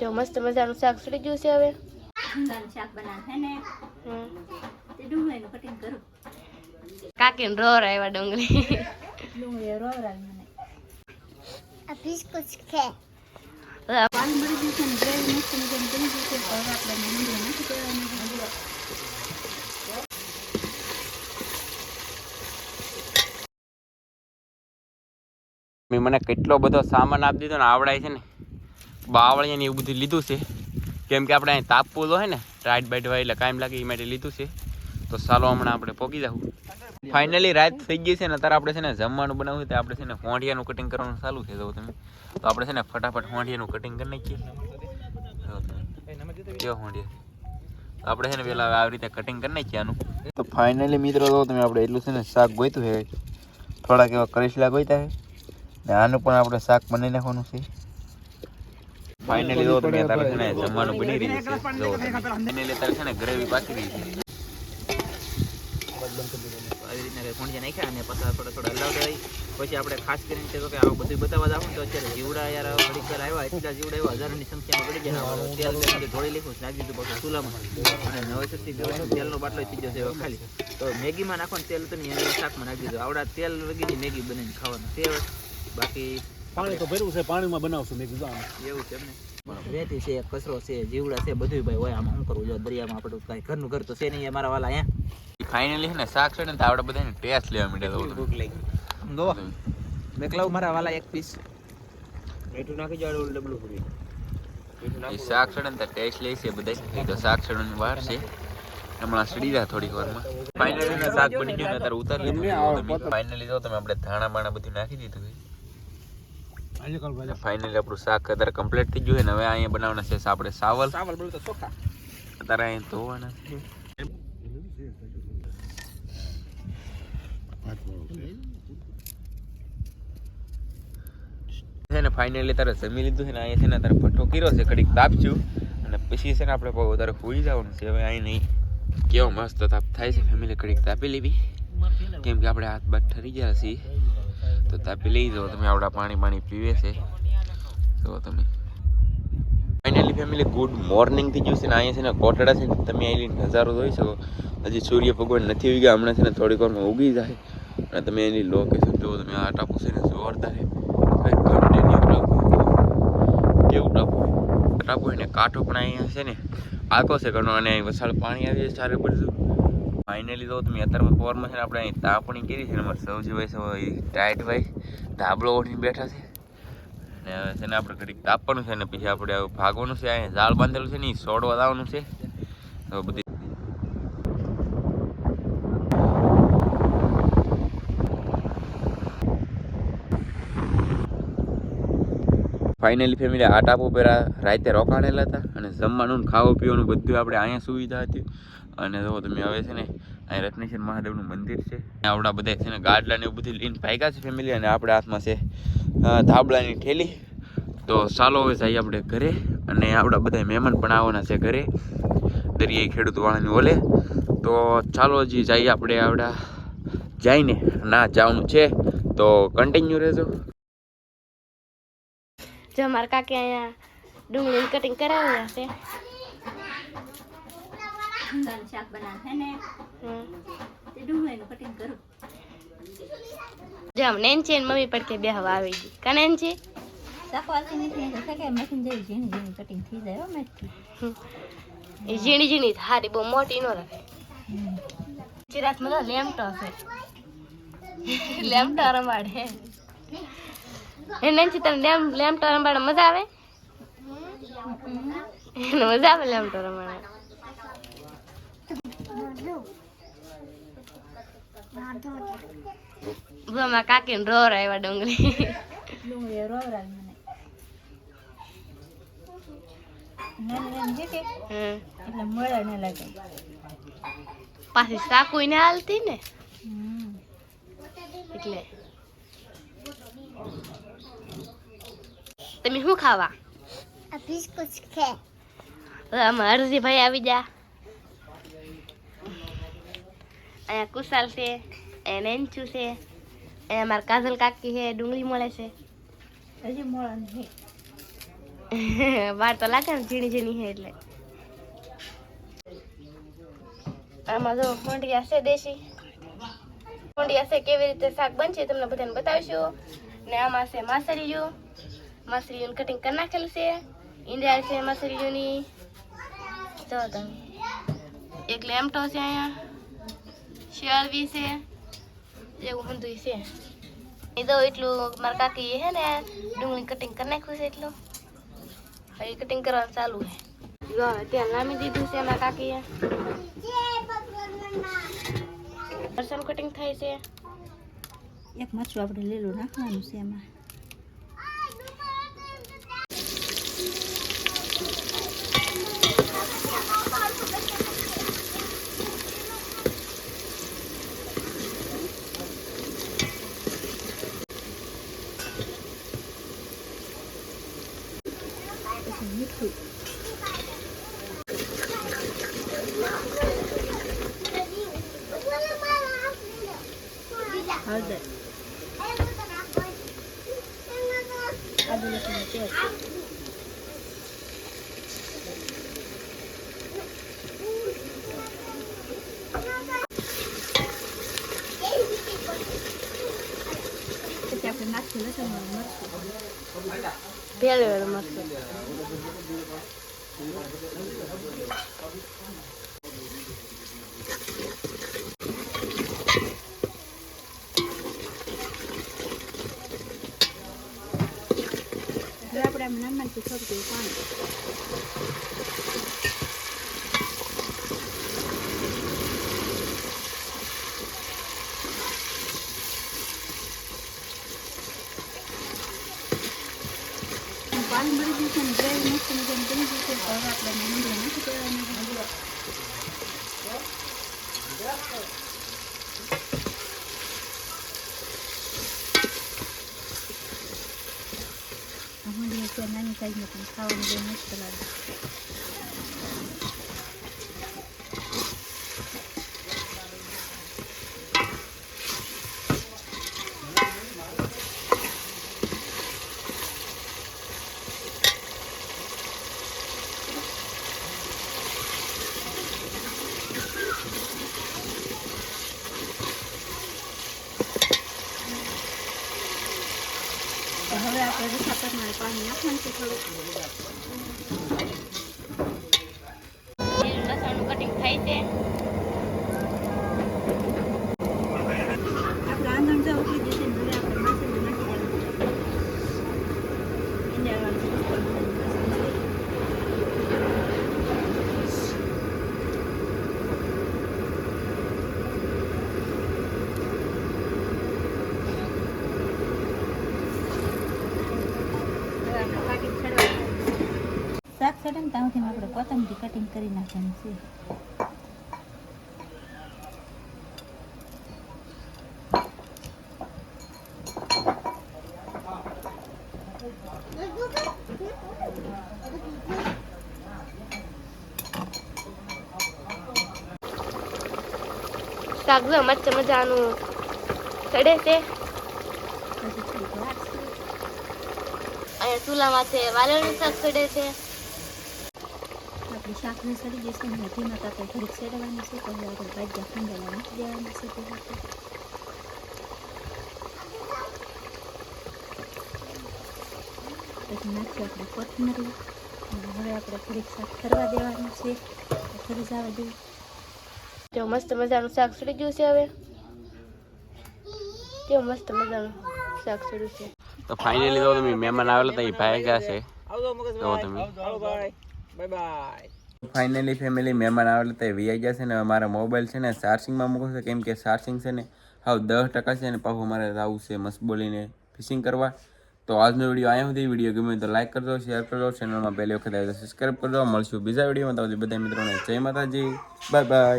જો મસ્ત મજાનું શાક સડી ગયું છે હવે. શાક બનાવે ને? ડુંગળીનું કટિંગ કરું. કાકીને રોર આવ્યા ડુંગળી. ડુંગળી રોવરાવી મને હવે પાણી મળી ગયું છે ને ગ્રેવી મસ્ત મજાની બની ગઈ છે. હવે આપણે ડુંગળી નાખી દેવાની મેં મને કેટલો બધો સામાન આપી દીધો ને આવડાય છે ને. બાવળિયા ને એવું બધું લીધું છે. કેમ કે આપણે અહીં તાપવું તો હોય ને રાઈટ બાઈટ હોય એટલે કાયમ લાગે એ માટે લીધું છે. તો ચાલો હમણાં આપણે પોગી જાઉં ફાઇનલી રાત થઈ ગઈ છે ને, અત્યારે આપણે છે ને જમવાનું બનાવવું છે તો આપણે છે ને હોંઢિયાનું કટિંગ કરવાનું ચાલુ છે, જો તમે. તો આપણે છે ને ફટાફટ હોંઢિયાનું કટિંગ કરી નાખીએ. કેવો હોંડિયા. આપણે છે ને પેલા આવી રીતે કટિંગ કરી નાખીએ આનું. તો ફાઇનલી મિત્રો તો તમે આપણે એટલું છે ને શાક ગોઈતું છે, થોડાક એવા કરીશલા ગોઈતા છે. ને આનું પણ આપણે શાક બનાવી નાખવાનું છે. ફાઇનલી જો તમે તારે છે ને જમવાનું બની રહ્યું છે. જો એને લે તારે છે ને ગ્રેવી પાકી રહી છે. આવી રીતના કંઈ નાખ્યા અને પછી થોડા થોડા હલાવતા રહી. પછી આપણે ખાસ કરીને તે કે આવું બધું બતાવવા જાવ તો અત્યારે જીવડા યાર ઘડીક આવ્યા એટલા જીવડા આવ્યા હજારોની સંખ્યામાં પડી ગયા. તેલ ઢોળી લીધું નાખી દીધું પછી ચૂલામાં. અને નવેસરથી તેલનો બાટલો થઈ જશે ખાલી. તો મેગીમાં નાખવાનું તેલ તમે એની શાકમાં નાખી દીધું. આવડા તેલ વગેરે મેગી બનાવીને ખાવાનું. તે બાકી પાણી તો ભર્યું છે પાણીમાં બનાવશું મેં કીધું આમ. એવું છે એમને રેતી છે કચરો છે જીવડા છે બધું ભાઈ હોય આમાં શું કરવું? જો દરિયામાં આપણે કાંઈ ઘરનું ઘર તો છે નહીં અમારા વાલા અહીંયા ફાઇનલી છે ને શાક છે ને તો આપણે બધાને ટેસ્ટ લેવા માંડ્યા તો ભૂખ લાગી. ગો મેં લાવું મારા વાલા એક પીસ એટલું નાખી જાડો ડબલું પૂરી શાક ટેસ્ટ લે છે બધા તો શાક વાર છે. હમણાં સડી રહ્યા થોડીક વારમાં. ફાઇનલી ને શાક બની ગયું ને ત્યારે ઉતારી લીધું. ફાઇનલી જો તમે આપણે ધાણા બાણા બધું નાખી દીધું ફાઇનલી આપણું શાક અત્યારે કમ્પ્લીટ થઈ ગયું છે ને હવે અહીંયા બનાવવાના છે આપણે સાવલ. સાવલ બોલું તો ચોખા. અત્યારે અહીંયા ધોવાના. છે ને ફાઇનલી તારે જમી લીધું છે ને અહીંયા છે ને તારે ભઠ્ઠો કર્યો છે કડીક તાપશું અને પછી છે ને આપણે બહુ હોઈ જવાનું છે હવે અહીં નહીં. કેવો મસ્ત તાપ થાય છે ફેમિલી કડીક તાપી લેવી. કેમ કે આપણે હાથ બાથ ઠરી ગયા છીએ. તો તાપી લઈ જાઓ, તમે આવડા પાણી પાણી પીવે છે. તો તમે. ફાઇનલી ફેમિલી ગુડ મોર્નિંગ થઈ ગયું છે ને, અહીંયા છે ને કોટડા છે ને, તમે અહીં નજારો જોઈ શકો. હજી સૂર્ય ભગવાન નથી ઉગ્યા, હમણાં છે ને થોડીક વારમાં ઉગી જાય. અને તમે એની લોકેશન જુઓ, તમે આ ટાપુ છે ને જોરદાર છે. કન્ટિન્યુ ટાપુ. કેવું ટાપુ? ટાપુ એને કાંઠો પણ અહીંયા છે ને, આખો છે ઘણો અને વસાળ પાણી આવી જાય ચારે બધું ફાઇનલી તો તમે અત્યારમાં પવરમાં છે ને આપણે અહીં તાપણી કરી છે ને અમારે સૌજીભાઈ સૌ ટાઈટ ભાઈ, ધાબળો ઓઢીને બેઠા છે. અને છે ને આપણે ઘડીક તાપવાનું છે ને પછી આપણે ભાગવાનું છે, અહીંયા ઝાડ બાંધેલું છે ને એ સોડવા લાવવાનું છે. તો બધી ફાઇનલી ફેમિલી આ ટાપુ પર રાતે રોકાણેલા હતા અને જમવાનું ખાવું પીવાનું બધું આપણે અહીંયા સુવિધા હતી. અને જો તમે હવે છે ને અહીં રત્નેશ્વર મહાદેવનું મંદિર છે. આપણા બધા છે ને ગાડલા ને એવું બધું લઈને ભાગ્યા છે ફેમિલી અને આપણે હાથમાં છે ધાબળાની ઠેલી તો ચાલો હવે જઈએ આપણે ઘરે અને આપણા બધા મહેમાન પણ આવવાના છે ઘરે. દરિયાઈ ખેડૂતવાળાની ઓલે. તો ચાલો હજી જઈએ આપણે આવડા, જઈને ના જવાનું છે. તો કન્ટિન્યુ રહેજો. જો અમારા કાકી અહીંયા ડુંગળીનું કટિંગ કરાવ્યા છે ભૂંગાનું શાક બનાવે ને. ડુંગળીનું કટિંગ કરું જો આમ નેન ને મમ્મી પડકે બે હવા આવી ગઈ છે છે કે જેવી ઝીણી ઝીણી હારી બહુ મોટી ન રાખે ચિરાત મતલબ લેમટો છે લેમટો રમાડે એ નેન્સી તને લેમ લેમટો રમાડે મજા આવે? એને મજા આવે લેમટો રમાડે મારા કાકીને રોર આવ્યા ડુંગળી. ડુંગળી ન પાછી સાકુ ને હાલતી ને? એટલે તમે શું ખાવા? હવે આમાં હરજીભાઈ આવી જા અહીંયા કુશાલ છે અહીંયા નેન્ચુ છે અહીંયા મારા કાજલ કાકી છે ડુંગળી મળે છે. હજી મળે નહીં. વાર તો લાગે ને ઝીણી ઝીણી છે એટલે. આમાં જો ભૂંડિયા છે દેશી. ભૂંડિયા છે કેવી રીતે શાક બનશે તમને બધાને બતાવીશું. ને આમાં છે માસરીયું માસરીયું કટિંગ કરી નાખેલું છે ઈંડા છે માસરીયુંની જો તમે એક લેમટો છે અહીંયા શિયાળવી છે એવું બધું છે એ તો એટલું મારા કાકી હે ને ડુંગળી કટિંગ કરી નાખ્યું છે એટલું હવે કટિંગ કરવાનું ચાલુ છે જો ત્યાં લામી દીધું છે મારા કાકીએ મરચાં કટિંગ થાય છે એક મરચું આપણે લીલું નાખવાનું છે એમાં પછી મીઠું હળદર આદુ લસણની પેસ્ટ પછી આપણે નાખીએ લસણ મરચું ભેળ વેળ મરચું હવે આપણે આમ નમનથી થોડું થોડું પાણી પાણી મળી ગયું છે ગ્રેવી મસ્ત મજાની બની ગઈ છે હવે આપણે દેવાની છે. આ મળી અત્યારે નાની સાઈઝમાં પણ ખાવાનું બહુ મસ્ત લાગે 宝宝你要看这块的 ચડે ને ત્યાંથી આપણે કોથમરી કટિંગ કરી નાખવાની છે. શાક જો મસ્ત મજાનું ચડે છે. અહીંયા ચૂલામાં છે વાલોળનું શાક ચડે છે. શાકને સડી જશે ને ધીમા તાપે ઘડીક સેડવાની છે તો આપણે ભાજ્યા ખંડેલા નાખી દેવાના છે તે. પછી નાખી આપણે કોથમરી અને હવે આપણે થોડીક શાક કરવા દેવાનું છે ફરી જવા દેવું જો મસ્ત મજાનું શાક ચડી ગયું છે હવે કેવું મસ્ત મજાનું શાક ચડ્યું છે તો ફાઇનલી તો તમે મહેમાન આવેલા હતા એ ભાઈ ગયા છે તો તમે બાય બાય ફાઇનલી ફેમિલી મહેમાન આવેલા તે વીઆઈ ગયા છે ને મારા મોબાઈલ છે ને ચાર્જિંગમાં મૂકો છે. કેમ કે ચાર્જિંગ છે ને હાવ દસ ટકા છે ને પાછું મારે આવું છે મસ્ત ફિશિંગ કરવા. તો આજનો વીડિયો અહીંયા સુધી. વીડિયો ગમે તો લાઈક કરજો શેર કરજો. ચેનલમાં પહેલી વખત આવે તો સબસ્ક્રાઈબ કરજો. મળશું બીજા વિડીયોમાં તો બધા મિત્રોને જય માતાજી. Bye bye